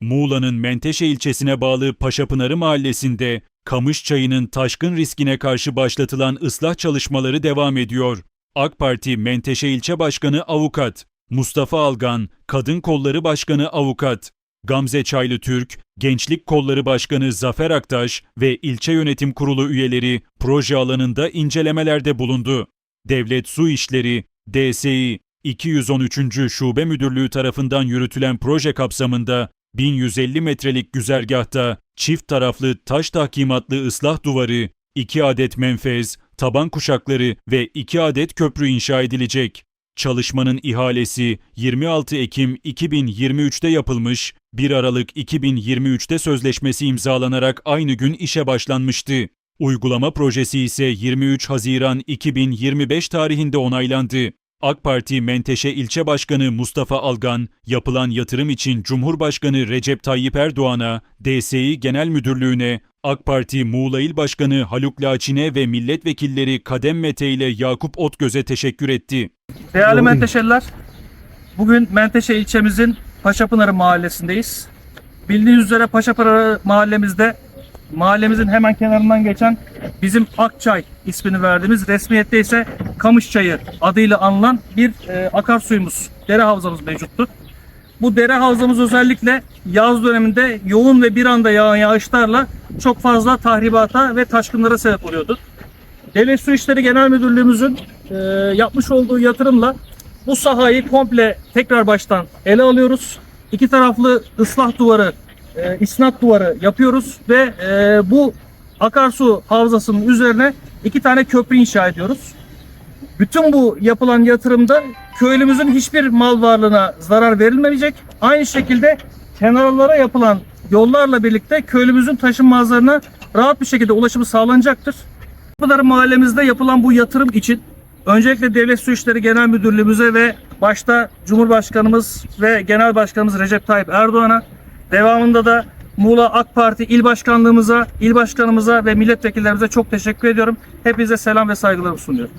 Muğla'nın Menteşe ilçesine bağlı Paşapınarı mahallesinde kamış çayının taşkın riskine karşı başlatılan ıslah çalışmaları devam ediyor. AK Parti Menteşe İlçe Başkanı Avukat, Mustafa Algan, Kadın Kolları Başkanı Avukat, Gamze Çaylı Türk, Gençlik Kolları Başkanı Zafer Aktaş ve İlçe Yönetim Kurulu üyeleri proje alanında incelemelerde bulundu. Devlet Su İşleri, DSİ 213. Şube Müdürlüğü tarafından yürütülen proje kapsamında 1150 metrelik güzergahta çift taraflı taş tahkimatlı ıslah duvarı, 2 adet menfez, taban kuşakları ve 2 adet köprü inşa edilecek. Çalışmanın ihalesi 26 Ekim 2023'te yapılmış, 1 Aralık 2023'te sözleşmesi imzalanarak aynı gün işe başlanmıştı. Uygulama projesi ise 23 Haziran 2025 tarihinde onaylandı. AK Parti Menteşe İlçe Başkanı Mustafa Algan, yapılan yatırım için Cumhurbaşkanı Recep Tayyip Erdoğan'a, DSİ Genel Müdürlüğü'ne, AK Parti Muğla İl Başkanı Haluk Laçin'e ve milletvekilleri Kadem Mete ile Yakup Otgöz'e teşekkür etti. Değerli Menteşeliler, bugün Menteşe ilçemizin Paşapınarı mahallesindeyiz. Bildiğiniz üzere Paşapınarı mahallemizde mahallemizin hemen kenarından geçen bizim Akçay ismini verdiğimiz resmiyette ise Kamış Çayı adıyla anılan bir e, akarsuyumuz, dere havzamız mevcuttu. Bu dere havzamız özellikle yaz döneminde yoğun ve bir anda yağan yağışlarla çok fazla tahribata ve taşkınlara sebep oluyordu. Devlet Su İşleri Genel Müdürlüğümüzün e, yapmış olduğu yatırımla bu sahayı komple tekrar baştan ele alıyoruz. İki taraflı ıslah duvarı, e, isnat duvarı yapıyoruz ve e, bu akarsu havzasının üzerine iki tane köprü inşa ediyoruz. Bütün bu yapılan yatırımda köylümüzün hiçbir mal varlığına zarar verilmeyecek. Aynı şekilde kenarlara yapılan yollarla birlikte köylümüzün taşınmazlarına rahat bir şekilde ulaşımı sağlanacaktır. Pınar mahallemizde yapılan bu yatırım için öncelikle Devlet Su İşleri Genel Müdürlüğümüze ve başta Cumhurbaşkanımız ve Genel Başkanımız Recep Tayyip Erdoğan'a devamında da Muğla AK Parti İl Başkanlığımıza, İl Başkanımıza ve milletvekillerimize çok teşekkür ediyorum. Hepinize selam ve saygılarımı sunuyorum.